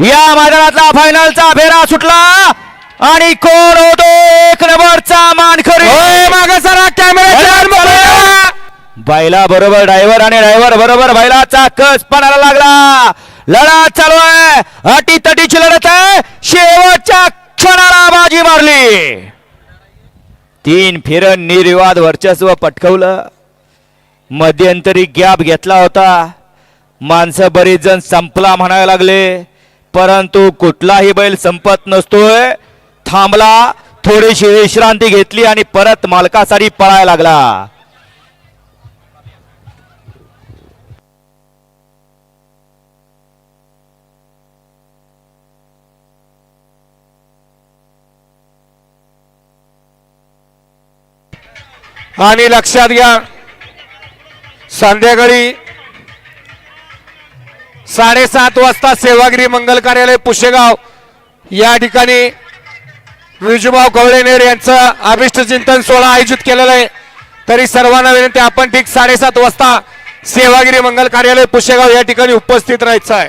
या मैदानातला फायनलचा फेरा सुटला. आणि कोण होतो? एक नंबरचा मानकरी. मागे सरा कॅमेरा बैला बरोबर ड्रायव्हर आणि ड्रायव्हर बरोबर बैलाचा कस पणाला लागला. लढा चालू आहे. अटी तटीची लढत आहे. शेवटच्या क्षणाला बाजी मारली. तीन फिरण निर्विवाद वर्चस्व पटकवलं. मध्यंतरी गॅप घेतला होता. माणसं बरीच जण संपला म्हणायला लागले. परंतु कुठलाही बैल संपत नसतोय. थांबला थोडीशी विश्रांती घेतली आणि परत मालकासाठी पळायला लागला. आणि लक्षात घ्या संध्याकाळी साडेसात वाजता सेवागिरी मंगल कार्यालय पुशेगाव. या ठिकाणी विजूभाऊ कवळेनेर यांचं अभिष्ट चिंतन सोहळा आयोजित केलेला आहे. तरी सर्वांना विनंती आपण ठीक साडेसात वाजता सेवागिरी मंगल कार्यालय पुशेगाव या ठिकाणी उपस्थित राहायचं आहे.